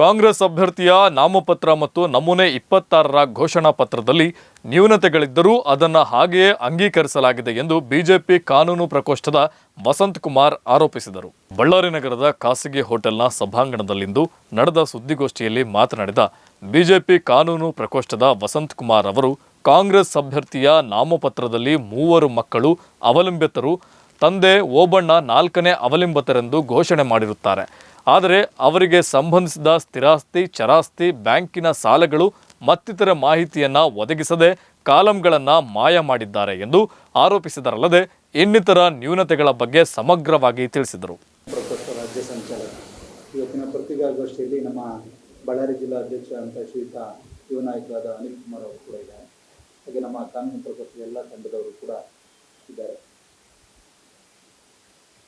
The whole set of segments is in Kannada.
ಕಾಂಗ್ರೆಸ್ ಅಭ್ಯರ್ಥಿಯ ನಾಮಪತ್ರ ಮತ್ತು ನಮೂನೆ ಇಪ್ಪತ್ತಾರರ ಘೋಷಣಾ ಪತ್ರದಲ್ಲಿ ನ್ಯೂನತೆಗಳಿದ್ದರೂ ಅದನ್ನು ಹಾಗೆಯೇ ಅಂಗೀಕರಿಸಲಾಗಿದೆ ಎಂದು ಬಿಜೆಪಿ ಕಾನೂನು ಪ್ರಕೋಷ್ಠದ ವಸಂತ್ ಕುಮಾರ್ ಆರೋಪಿಸಿದರು. ಬಳ್ಳಾರಿ ನಗರದ ಖಾಸಗಿ ಹೋಟೆಲ್ನ ಸಭಾಂಗಣದಲ್ಲಿಂದು ನಡೆದ ಸುದ್ದಿಗೋಷ್ಠಿಯಲ್ಲಿ ಮಾತನಾಡಿದ ಬಿಜೆಪಿ ಕಾನೂನು ಪ್ರಕೋಷ್ಠದ ವಸಂತ್ ಕುಮಾರ್ ಅವರು, ಕಾಂಗ್ರೆಸ್ ಅಭ್ಯರ್ಥಿಯ ನಾಮಪತ್ರದಲ್ಲಿ ಮೂವರು ಮಕ್ಕಳು ಅವಲಂಬಿತರು, ತಂದೆ ಓಬಣ್ಣ ನಾಲ್ಕನೇ ಅವಲಂಬಿತರೆಂದು ಘೋಷಣೆ ಮಾಡಿರುತ್ತಾರೆ. ಆದರೆ ಅವರಿಗೆ ಸಂಬಂಧಿಸಿದ ಸ್ಥಿರಾಸ್ತಿ, ಚರಾಸ್ತಿ, ಬ್ಯಾಂಕಿನ ಸಾಲಗಳು ಮತ್ತಿತರ ಮಾಹಿತಿಯನ್ನು ಒದಗಿಸದೆ ಕಾಲಂಗಳನ್ನು ಮಾಯ ಮಾಡಿದ್ದಾರೆ ಎಂದು ಆರೋಪಿಸಿದರಲ್ಲದೆ ಇನ್ನಿತರ ನ್ಯೂನತೆಗಳ ಬಗ್ಗೆ ಸಮಗ್ರವಾಗಿ ತಿಳಿಸಿದರು. ರಾಜ್ಯ ಸಂಚಾಲಕ ಇವತ್ತಿನ ಪತ್ರಿಕಾಗೋಷ್ಠಿಯಲ್ಲಿ ನಮ್ಮ ಬಳ್ಳಾರಿ ಜಿಲ್ಲಾ ಅಧ್ಯಕ್ಷ ಅಂತ ಶ್ರೀಯುತ ಯುವ ನಾಯಕರಾದ ಅನಿಲ್ ಕುಮಾರ್ ಅವರು ಕೂಡ ಇದ್ದಾರೆ. ಹಾಗೆ ನಮ್ಮ ಕಾನೂನು ಪ್ರಕೋಷ್ಠದ ಎಲ್ಲ ತಂಡದವರು ಕೂಡ ಇದ್ದಾರೆ.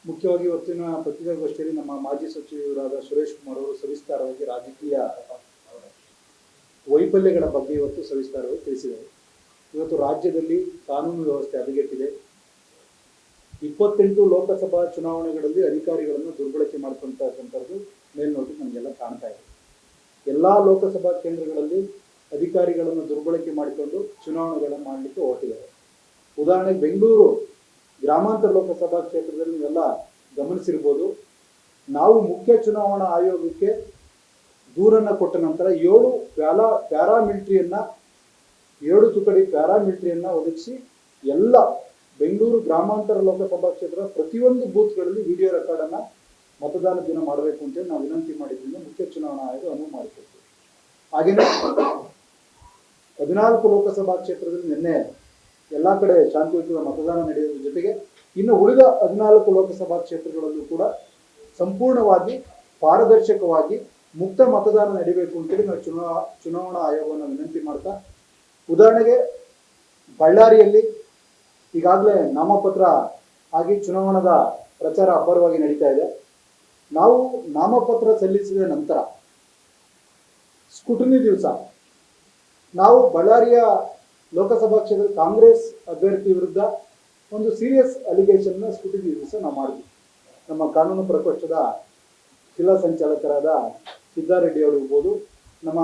ಮುಖ್ಯವಾಗಿ ಇವತ್ತಿನ ಪತ್ರಿಕಾಗೋಷ್ಠಿಯಲ್ಲಿ ನಮ್ಮ ಮಾಜಿ ಸಚಿವರಾದ ಸುರೇಶ್ ಕುಮಾರ್ ಅವರು ಸವಿಸ್ತಾರವಾಗಿ ರಾಜಕೀಯ ವೈಫಲ್ಯಗಳ ಬಗ್ಗೆ ಇವತ್ತು ಸವಿಸ್ತಾರವಾಗಿ ತಿಳಿಸಿದರು ಇವತ್ತು ರಾಜ್ಯದಲ್ಲಿ ಕಾನೂನು ವ್ಯವಸ್ಥೆ ಹದಗೆಟ್ಟಿದೆ ಇಪ್ಪತ್ತೆಂಟು ಲೋಕಸಭಾ ಚುನಾವಣೆಗಳಲ್ಲಿ ಅಧಿಕಾರಿಗಳನ್ನು ದುರ್ಬಳಕೆ ಮಾಡ್ಕೊಂತಕ್ಕಂಥದ್ದು ಮೇಲ್ನೋಟಕ್ಕೆ ನಮಗೆಲ್ಲ ಕಾಣ್ತಾ ಇದೆ. ಎಲ್ಲ ಲೋಕಸಭಾ ಕೇಂದ್ರಗಳಲ್ಲಿ ಅಧಿಕಾರಿಗಳನ್ನು ದುರ್ಬಳಕೆ ಮಾಡಿಕೊಂಡು ಚುನಾವಣೆಗಳನ್ನು ಮಾಡಲಿಕ್ಕೆ ಹೊರಟಿದ್ದಾರೆ. ಉದಾಹರಣೆಗೆ ಬೆಂಗಳೂರು ಗ್ರಾಮಾಂತರ ಲೋಕಸಭಾ ಕ್ಷೇತ್ರದಲ್ಲಿ ನೀವೆಲ್ಲ ಗಮನಿಸಿರ್ಬೋದು. ನಾವು ಮುಖ್ಯ ಚುನಾವಣಾ ಆಯೋಗಕ್ಕೆ ದೂರನ್ನ ಕೊಟ್ಟ ನಂತರ ಏಳು ಪ್ಯಾಲಾ ಪ್ಯಾರಾಮಿಲಿಟ್ರಿಯನ್ನ, ಏಳು ತುಕಡಿ ಪ್ಯಾರಾಮಿಲಿಟ್ರಿಯನ್ನ ಒದಗಿಸಿ ಎಲ್ಲ ಬೆಂಗಳೂರು ಗ್ರಾಮಾಂತರ ಲೋಕಸಭಾ ಕ್ಷೇತ್ರದ ಪ್ರತಿಯೊಂದು ಬೂತ್ಗಳಲ್ಲಿ ವಿಡಿಯೋ ರೆಕಾರ್ಡ್ ಅನ್ನ ಮತದಾನ ದಿನ ಮಾಡಬೇಕು ಅಂತೇಳಿ ನಾವು ವಿನಂತಿ ಮಾಡಿದ್ರಿಂದ ಮುಖ್ಯ ಚುನಾವಣಾ ಆಯೋಗ ಅನುವು ಮಾಡಿಕೊಡ್ತೀವಿ ಹಾಗೆಯೇ ಹದಿನಾಲ್ಕು ಲೋಕಸಭಾ ಕ್ಷೇತ್ರದಲ್ಲಿ ನಿನ್ನೆ ಎಲ್ಲಾ ಕಡೆ ಶಾಂತಿಯುತ ಮತದಾನ ನಡೆಯುವುದರ ಜೊತೆಗೆ ಇನ್ನು ಉಳಿದ ಹದಿನಾಲ್ಕು ಲೋಕಸಭಾ ಕ್ಷೇತ್ರಗಳಲ್ಲೂ ಕೂಡ ಸಂಪೂರ್ಣವಾಗಿ ಪಾರದರ್ಶಕವಾಗಿ ಮುಕ್ತ ಮತದಾನ ನಡೀಬೇಕು ಅಂತೇಳಿ ನಾವು ಚುನಾವ, ಚುನಾವಣಾ ಆಯೋಗವನ್ನು ವಿನಂತಿ ಮಾಡ್ತಾ, ಉದಾಹರಣೆಗೆ ಬಳ್ಳಾರಿಯಲ್ಲಿ ಈಗಾಗಲೇ ನಾಮಪತ್ರ ಆಗಿ ಚುನಾವಣಾದ ಪ್ರಚಾರ ಅಬ್ಬರವಾಗಿ ನಡೀತಾ ಇದೆ. ನಾವು ನಾಮಪತ್ರ ಸಲ್ಲಿಸಿದ ನಂತರ ಸ್ಕುಟನಿ ದಿವಸ ನಾವು ಬಳ್ಳಾರಿಯ ಲೋಕಸಭಾ ಕ್ಷೇತ್ರದ ಕಾಂಗ್ರೆಸ್ ಅಭ್ಯರ್ಥಿ ವಿರುದ್ಧ ಒಂದು ಸೀರಿಯಸ್ ಅಲಿಗೇಷನ್ ಸ್ಕೂಟಿ ದಿವಸ ನಾವು ಮಾಡಿದ್ವಿ. ನಮ್ಮ ಕಾನೂನು ಪ್ರಕೋಷ್ಠದ ಜಿಲ್ಲಾ ಸಂಚಾಲಕರಾದ ಸಿದ್ದಾರೆಡ್ಡಿ ಅವರು ಇರ್ಬೋದು, ನಮ್ಮ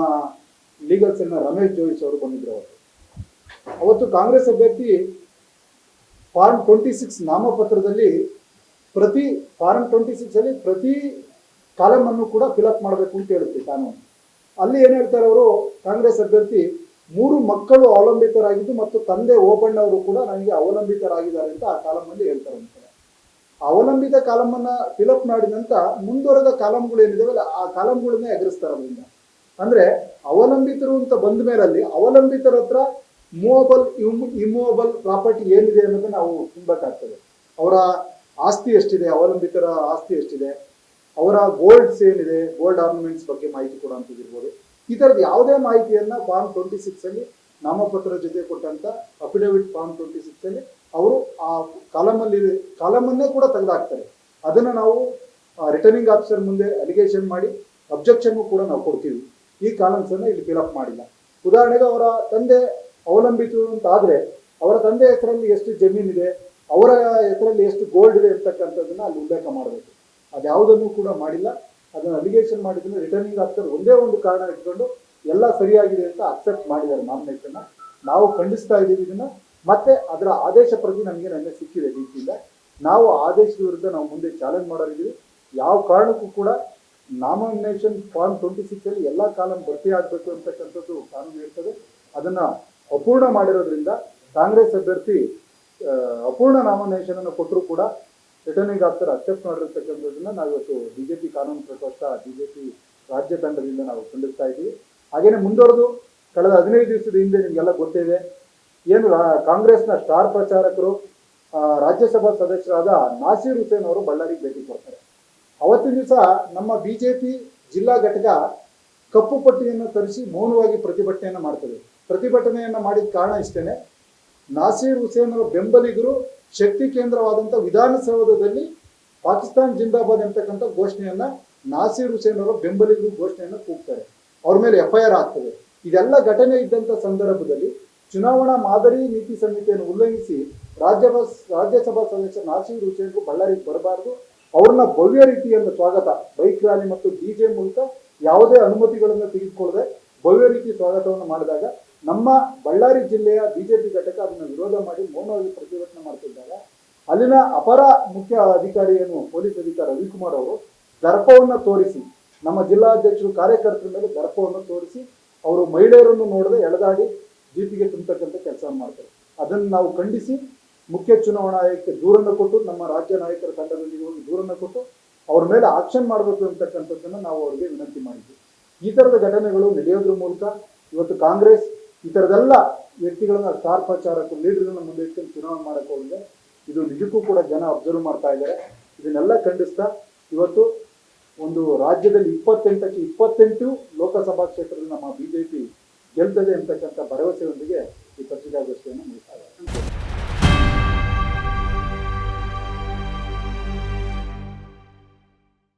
ಲೀಗಲ್ ಸೆಲ್ನ ರಮೇಶ್ ಜೋಯಿಸ್ ಅವರು ಬಂದಿದ್ರು ಅವತ್ತು ಅವತ್ತು ಕಾಂಗ್ರೆಸ್ ಅಭ್ಯರ್ಥಿ ಫಾರ್ಮ್ ಟ್ವೆಂಟಿ ಸಿಕ್ಸ್ ನಾಮಪತ್ರದಲ್ಲಿ ಪ್ರತಿ, ಫಾರ್ಮ್ ಟ್ವೆಂಟಿ ಸಿಕ್ಸ್ ಅಲ್ಲಿ ಪ್ರತಿ ಕಾಲಮ್ ಅನ್ನು ಕೂಡ ಫಿಲಪ್ ಮಾಡಬೇಕು ಅಂತ ಹೇಳುತ್ತೆ ಕಾನೂನು. ಅಲ್ಲಿ ಏನು ಹೇಳ್ತಾರೆ ಅವರು, ಕಾಂಗ್ರೆಸ್ ಅಭ್ಯರ್ಥಿ ಮೂರು ಮಕ್ಕಳು ಅವಲಂಬಿತರಾಗಿದ್ದು ಮತ್ತು ತಂದೆ ಓಬಣ್ಣವರು ಕೂಡ ನನಗೆ ಅವಲಂಬಿತರಾಗಿದ್ದಾರೆ ಅಂತ ಆ ಕಾಲಮಲ್ಲಿ ಹೇಳ್ತಾರೆ ಅಂತಾರೆ. ಅವಲಂಬಿತ ಕಾಲಮ್ಮನ್ನ ಫಿಲಪ್ ಮಾಡಿದಂತ ಮುಂದುವರೆದ ಕಾಲಮ್ಗಳು ಏನಿದಾವಲ್ಲ ಆ ಕಾಲಮ್ಗಳನ್ನೇ ಎಗರಿಸ್ತಾರೆ ಅದರಿಂದ. ಅಂದ್ರೆ ಅವಲಂಬಿತರು ಅಂತ ಬಂದ ಮೇಲಲ್ಲಿ ಅವಲಂಬಿತರ ಹತ್ರ ಮೂವಬಲ್ ಇಮೂವಬಲ್ ಪ್ರಾಪರ್ಟಿ ಏನಿದೆ ಅನ್ನೋದನ್ನ ನಾವು ತುಂಬಬೇಕಾಗ್ತದೆ. ಅವರ ಆಸ್ತಿ ಎಷ್ಟಿದೆ, ಅವಲಂಬಿತರ ಆಸ್ತಿ ಎಷ್ಟಿದೆ, ಅವರ ಗೋಲ್ಡ್ಸ್ ಏನಿದೆ, ಗೋಲ್ಡ್ ಆರ್ನಮೆಂಟ್ಸ್ ಬಗ್ಗೆ ಮಾಹಿತಿ ಕೊಡುವಂಥದ್ದಿರ್ಬೋದು ಈ ಥರದ ಯಾವುದೇ ಮಾಹಿತಿಯನ್ನ ಫಾರ್ಮ್ ಟ್ವೆಂಟಿ ಸಿಕ್ಸ್ ಅಲ್ಲಿ ನಾಮಪತ್ರ ಜೊತೆ ಕೊಟ್ಟಂತ ಅಫಿಡವಿಟ್ ಫಾರ್ಮ್ ಟ್ವೆಂಟಿ ಸಿಕ್ಸ್ ಅಲ್ಲಿ ಅವರು ಆ ಕಾಲಮ್ ಅಲ್ಲಿ ಕಾಲಮನ್ನೇ ಕೂಡ ತೆಗೆದಾಕ್ತಾರೆ. ಅದನ್ನ ನಾವು ರಿಟರ್ನಿಂಗ್ ಆಫೀಸರ್ ಮುಂದೆ ಅಲಿಗೇಷನ್ ಮಾಡಿ ಅಬ್ಜೆಕ್ಷನ್ ಕೂಡ ನಾವು ಕೊಡ್ತೀವಿ. ಈ ಕಾಲಮ್ಸ್ ಅನ್ನ ಇಲ್ಲಿ ಫಿಲಪ್ ಮಾಡಿಲ್ಲ. ಉದಾಹರಣೆಗೆ ಅವರ ತಂದೆ ಅವಲಂಬಿತರು ಅಂತ ಆದ್ರೆ ಅವರ ತಂದೆ ಹೆಸರಲ್ಲಿ ಎಷ್ಟು ಜಮೀನಿದೆ ಅವರ ಹೆಸರಲ್ಲಿ ಎಷ್ಟು ಗೋಲ್ಡ್ ಇದೆ ಇರ್ತಕ್ಕಂಥದ್ದನ್ನ ಅಲ್ಲಿ ಉಲ್ಲೇಖ ಮಾಡಬೇಕು. ಅದ್ಯಾವುದನ್ನು ಕೂಡ ಮಾಡಿಲ್ಲ. ಅದನ್ನ ಅಲಿಗೇಷನ್ ಮಾಡಿದ್ರೆ ರಿಟರ್ನಿಂಗ್ ಆಫೀಸರ್ ಒಂದೇ ಒಂದು ಕಾರಣ ಇಟ್ಕೊಂಡು ಎಲ್ಲ ಸರಿಯಾಗಿದೆ ಅಂತ ಅಕ್ಸೆಪ್ಟ್ ಮಾಡಿದ್ದಾರೆ ನಾಮಿನೇಷನ್ ನಾವು ಖಂಡಿಸ್ತಾ ಇದ್ದೀವಿ ಇದನ್ನ. ಮತ್ತೆ ಅದರ ಆದೇಶ ಪ್ರತಿ ನಮಗೆ ನನಗೆ ಸಿಕ್ಕಿದೆ ಡಿಸಿಯಿಂದ ನಾವು ಆದೇಶದ ವಿರುದ್ಧ ನಾವು ಮುಂದೆ ಚಾಲೆಂಜ್ ಮಾಡೋರಿದ್ದೀವಿ. ಯಾವ ಕಾರಣಕ್ಕೂ ಕೂಡ ನಾಮಿನೇಷನ್ ಫಾರ್ಮ್ ಟ್ವೆಂಟಿ ಸಿಕ್ಸ್ ಅಲ್ಲಿ ಎಲ್ಲಾ ಕಾಲಂ ಭರ್ತಿ ಆಗಬೇಕು ಅಂತಕ್ಕಂಥದ್ದು ಕಾನೂನು ಹೇಳ್ತದೆ. ಅದನ್ನ ಅಪೂರ್ಣ ಮಾಡಿರೋದ್ರಿಂದ ಕಾಂಗ್ರೆಸ್ ಅಭ್ಯರ್ಥಿ ಅಪೂರ್ಣ ನಾಮಿನೇಷನ್ ಅನ್ನು ಕೊಟ್ಟರು ಕೂಡ ರಿಟರ್ನಿಂಗ್ ಆಫೀಸರ್ ಅಕ್ಸೆಪ್ಟ್ ಮಾಡಿರ್ತಕ್ಕಂಥದ್ದನ್ನ ನಾವು ಇವತ್ತು ಬಿಜೆಪಿ ಕಾನೂನು ಪ್ರಕೋಷ್ಠ, ಬಿಜೆಪಿ ರಾಜ್ಯ ತಂಡದಿಂದ ನಾವು ಖಂಡಿಸ್ತಾ ಇದ್ದೀವಿ. ಹಾಗೇನೆ ಮುಂದುವರೆದು ಕಳೆದ ಹದಿನೈದು ದಿವಸದ ಹಿಂದೆ ನಿಮಗೆಲ್ಲ ಗೊತ್ತಿದೆ, ಏನು ಕಾಂಗ್ರೆಸ್ನ ಸ್ಟಾರ್ ಪ್ರಚಾರಕರು ರಾಜ್ಯಸಭಾ ಸದಸ್ಯರಾದ ನಾಸೀರ್ ಹುಸೇನ್ ಅವರು ಬಳ್ಳಾರಿಗೆ ಭೇಟಿ ಕೊಡ್ತಾರೆ. ಅವತ್ತಿನ ದಿವಸ ನಮ್ಮ ಬಿಜೆಪಿ ಜಿಲ್ಲಾ ಘಟಕ ಕಪ್ಪು ಪಟ್ಟಿಯನ್ನು ತರಿಸಿ ಮೌನವಾಗಿ ಪ್ರತಿಭಟನೆಯನ್ನು ಮಾಡ್ತದೆ. ಪ್ರತಿಭಟನೆಯನ್ನು ಮಾಡಿದ ಕಾರಣ ಇಷ್ಟೇನೆ. ನಾಸೀರ್ ಹುಸೇನ್ ಅವರ ಬೆಂಬಲಿಗರು ಶಕ್ತಿ ಕೇಂದ್ರವಾದಂಥ ವಿಧಾನಸೌಧದಲ್ಲಿ ಪಾಕಿಸ್ತಾನ್ ಜಿಂದಾಬಾದ್ ಅಂತಕ್ಕಂಥ ಘೋಷಣೆಯನ್ನ ನಾಸೀರ್ ಹುಸೇನ್ ಅವರ ಬೆಂಬಲಿಗರು ಘೋಷಣೆಯನ್ನು ಕೂಗ್ತಾರೆ. ಅವ್ರ ಮೇಲೆ ಎಫ್ಐಆರ್ ಆಗ್ತದೆ. ಇದೆಲ್ಲ ಘಟನೆ ಇದ್ದಂಥ ಸಂದರ್ಭದಲ್ಲಿ ಚುನಾವಣಾ ಮಾದರಿ ನೀತಿ ಸಂಹಿತೆಯನ್ನು ಉಲ್ಲಂಘಿಸಿ ರಾಜ್ಯ ರಾಜ್ಯಸಭಾ ಸದಸ್ಯ ನಾಸೀರ್ ಹುಸೇನ್ಗೂ ಬಳ್ಳಾರಿಗೆ ಬರಬಾರದು. ಅವ್ರನ್ನ ಭವ್ಯ ರೀತಿಯಿಂದ ಸ್ವಾಗತ, ಬೈಕ್ ರ್ಯಾಲಿ ಮತ್ತು ಡಿಜೆ ಮೂಲಕ ಯಾವುದೇ ಅನುಮತಿಗಳನ್ನು ತೆಗೆದುಕೊಳ್ಳದೆ ಭವ್ಯ ರೀತಿ ಸ್ವಾಗತವನ್ನು ಮಾಡಿದಾಗ ನಮ್ಮ ಬಳ್ಳಾರಿ ಜಿಲ್ಲೆಯ ಬಿಜೆಪಿ ಘಟಕ ಅದನ್ನು ವಿರೋಧ ಮಾಡಿ ಮೌನವಾಗಿ ಪ್ರತಿಭಟನೆ ಮಾಡ್ತಿದ್ದಾಗ ಅಲ್ಲಿನ ಅಪರ ಮುಖ್ಯ ಅಧಿಕಾರಿ ಏನು ಪೊಲೀಸ್ ಅಧಿಕಾರಿ ರವಿಕುಮಾರ್ ಅವರು ದರ್ಪವನ್ನು ತೋರಿಸಿ, ನಮ್ಮ ಜಿಲ್ಲಾಧ್ಯಕ್ಷರು ಕಾರ್ಯಕರ್ತರ ಮೇಲೆ ದರ್ಪವನ್ನು ತೋರಿಸಿ, ಅವರು ಮಹಿಳೆಯರನ್ನು ನೋಡದೆ ಎಳೆದಾಡಿ ಜೀಪಿಗೆ ತುಂಬತಕ್ಕಂಥ ಕೆಲಸ ಮಾಡ್ತಾರೆ. ಅದನ್ನು ನಾವು ಖಂಡಿಸಿ ಮುಖ್ಯ ಚುನಾವಣಾ ಆಯೋಗಕ್ಕೆ ದೂರನ್ನು ಕೊಟ್ಟು, ನಮ್ಮ ರಾಜ್ಯ ನಾಯಕರ ತಂಡದೊಂದಿಗೆ ಹೋಗಿ ದೂರನ್ನು ಕೊಟ್ಟು, ಅವ್ರ ಮೇಲೆ ಆಕ್ಷನ್ ಮಾಡಬೇಕು ಅಂತಕ್ಕಂಥದ್ದನ್ನು ನಾವು ಅವರಿಗೆ ವಿನಂತಿ ಮಾಡಿದ್ವಿ. ಈ ಥರದ ಘಟನೆಗಳು ನಡೆಯೋದ್ರ ಮೂಲಕ ಇವತ್ತು ಕಾಂಗ್ರೆಸ್ ಈ ಥರದೆಲ್ಲ ವ್ಯಕ್ತಿಗಳನ್ನ ಸ್ಟಾರ್ ಪ್ರಚಾರಕ್ಕೂ, ಲೀಡರ್ಗಳನ್ನ ಮುಂದೆ ಇಟ್ಕೊಂಡು ಚುನಾವಣೆ ಮಾಡಕ್ಕೆ ಹೋಗಿದೆ ಇದು ನಿಜಕ್ಕೂ ಕೂಡ ಜನ ಅಬ್ಸರ್ವ್ ಮಾಡ್ತಾ ಇದ್ದಾರೆ. ಇದನ್ನೆಲ್ಲ ಖಂಡಿಸ್ತಾ ಇವತ್ತು ಒಂದು ರಾಜ್ಯದಲ್ಲಿ ಇಪ್ಪತ್ತೆಂಟಕ್ಕೆ ಇಪ್ಪತ್ತೆಂಟು ಲೋಕಸಭಾ ಕ್ಷೇತ್ರದಲ್ಲಿ ನಮ್ಮ ಬಿಜೆಪಿ ಗೆಲ್ತದೆ ಅಂತಕ್ಕಂಥ ಭರವಸೆಯೊಂದಿಗೆ ಈ ಪತ್ರಿಕಾಗೋಷ್ಠಿಯನ್ನು